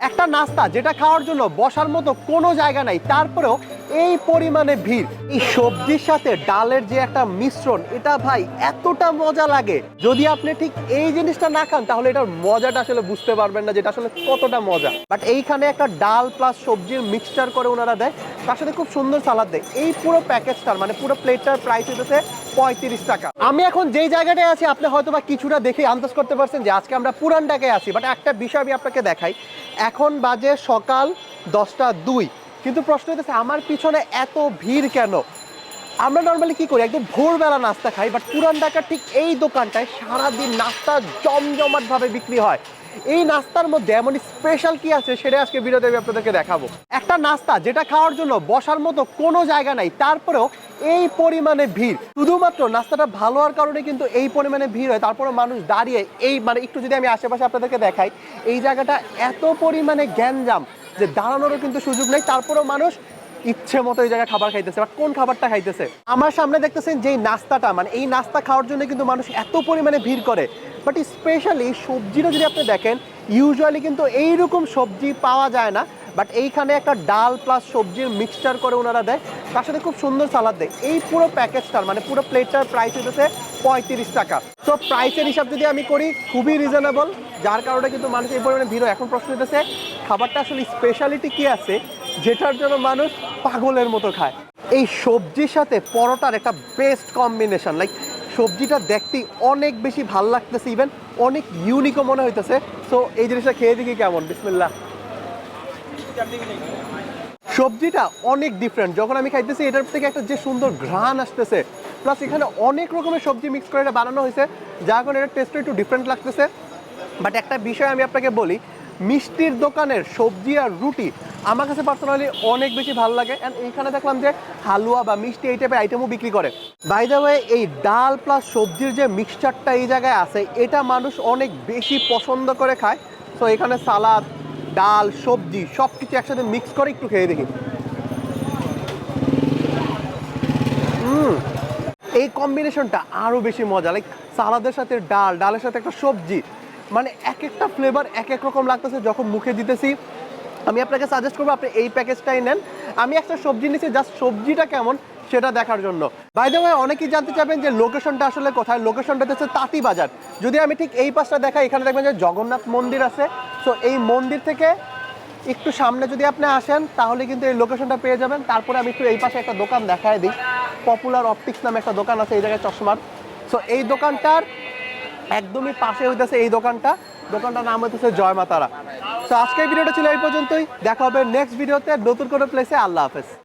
একটা নাস্তা যেটা খাওয়ার জন্য বসার মতো কোনো জায়গা নাই, তারপরেও এই পরিমাণে ভিড়। এই সবজির সাথে ডালের যে একটা মিশ্রণ, এটা ভাই এতটা মজা লাগে। যদি আপনি ঠিক এই জিনিসটা না খান, তাহলে এটার মজাটা আসলে বুঝতে পারবেন না যেটা আসলে কতটা মজা। বাট এইখানে একটা ডাল প্লাস সবজির মিক্সচার করে ওনারা দেয়, তার সাথে খুব সুন্দর সালাদ দেয়। এই পুরো প্যাকেজটার মানে পুরো প্লেটটার প্রাইস হচ্ছে পঁয়ত্রিশ টাকা। আমি এখন যেই জায়গাটায় আছি, আপনি হয়তো বা কিছুটা দেখে আন্দাজ করতে পারছেন যে আজকে আমরা পুরান ঢাকায় আছি বাট একটা বিষয় আমি আপনাকে দেখাই। এখন বাজে সকাল দশটা দুই। কিন্তু প্রশ্ন হইতেছে, আমার পিছনে এত ভিড় কেন? আমরা নর্মালি কি করি, একদম ভোরবেলা নাস্তা খাই বাট পুরান ঢাকার ঠিক এই দোকানটায় সারাদিন নাস্তা জমজমাট ভাবে বিক্রি হয়। এই নাস্তার মধ্যে এমন স্পেশাল কি আছে সেটা আজকে আমি আপনাদেরকে দেখাবো। একটা নাস্তা যেটা খাওয়ার জন্য বসার মতো কোনো জায়গা নাই, তারপরেও এই পরিমাণে ভিড়। শুধুমাত্র নাস্তাটা ভালো হওয়ার কারণে কিন্তু এই পরিমাণে ভিড় হয় তারপরে মানুষ দাঁড়িয়ে এই মানে একটু যদি আমি আশেপাশে আপনাদেরকে দেখাই, এই জায়গাটা এত পরিমাণে গ্যাঞ্জাম যে দাঁড়ানোরও কিন্তু সুযোগ নেই, তারপরেও মানুষ ইচ্ছে মতো এই জায়গায় খাবার খাইতেছে বাট কোন খাবারটা খাইতেছে। আমার সামনে দেখতেছেন যে নাস্তাটা মানে এই নাস্তা খাওয়ার জন্য কিন্তু মানুষ এত পরিমাণে ভিড় করে বাট স্পেশালি সবজিটা যদি আপনি দেখেন ইউজুয়ালি কিন্তু এইরকম সবজি পাওয়া যায় না। বাট এইখানে একটা ডাল প্লাস সবজির মিক্সচার করে ওনারা দেয়। তার সাথে খুব সুন্দর সালাদ দেয়। এই পুরো প্যাকেজটার মানে পুরো প্লেটটার প্রাইস হইতেছে পঁয়ত্রিশ টাকা। তো প্রাইসের হিসাব যদি আমি করি, খুবই রিজনেবল যার কারণে কিন্তু মানুষ এই পরিমাণে ভিড় এখন প্রশ্ন হইতেছে, খাবারটা আসলে স্পেশালিটি কি আছে? যেটার জন্য মানুষ পাগলের মতো খায়। এই সবজির সাথে পরোটার একটা বেস্ট কম্বিনেশন লাইক সবজিটা দেখতেই অনেক বেশি ভালো লাগতেছে ইভেন অনেক ইউনিকও মনে হইতেছে। সো এই জিনিসটা খেয়ে দেখি কেমন, বিসমিল্লাহ। সবজিটা অনেক ডিফারেন্ট যখন আমি খাইতেছি, এটার থেকে একটা যে সুন্দর ঘ্রাণ আসতেছে। প্লাস এখানে অনেক রকমের সবজি মিক্স করে এটা বানানো হয়েছে যার কারণে এটা টেস্টটা একটু ডিফারেন্ট লাগতেছে। বাট একটা বিষয় আমি আপনাকে বলি মিষ্টির দোকানের সবজি আর রুটি আমার কাছে পার্সোনালি অনেক বেশি ভালো লাগে। অ্যান্ড এইখানে দেখলাম যে হালুয়া বা মিষ্টি এই টাইপের আইটেমও বিক্রি করে। বাই দ্য ওয়ে এই ডাল প্লাস সবজির যে মিক্সচারটা এই জায়গায় আছে, এটা মানুষ অনেক বেশি পছন্দ করে খায়। সো এখানে সালাদ, ডাল, সবজি সব কিছু একসাথে মিক্স করে একটু খেয়ে দেখি। এই কম্বিনেশনটা আরও বেশি মজা। লাইক সালাদের সাথে ডাল, ডালের সাথে একটা সবজি মানে এক একটা ফ্লেভার এক এক রকম লাগতেছে যখন মুখে দিতেছি। আমি আপনাকে সাজেস্ট করব, আপনি এই প্যাকেজটাই নেন। আমি একটা সবজি নিচ্ছি জাস্ট সবজিটা কেমন সেটা দেখার জন্য। বাই ওয়ে অনেকেই জানতে চাবেন যে লোকেশনটা আসলে কোথায়? লোকেশনটা হচ্ছে তাঁতি বাজার। যদি আমি ঠিক এই পাশটা দেখাই, এখানে দেখবেন যে জগন্নাথ মন্দির আছে। সো এই মন্দির থেকে একটু সামনে যদি আপনি আসেন, তাহলে কিন্তু এই লোকেশনটা পেয়ে যাবেন। তারপরে আমি একটু এই পাশে একটা দোকান দেখায় দিই। পপুলার অপটিক্স নামে একটা দোকান আছে, এই জায়গায় চশমার। সো এই দোকানটার একদমই পাশে হইতেছে এই দোকানটা। দোকানটার নাম হইতেছে জয় মাতারা। তো আজকের ভিডিওটা ছিল এই পর্যন্তই। দেখা হবে নেক্সট ভিডিওতে নতুন কোনো প্লেসে আল্লাহ হাফেজ।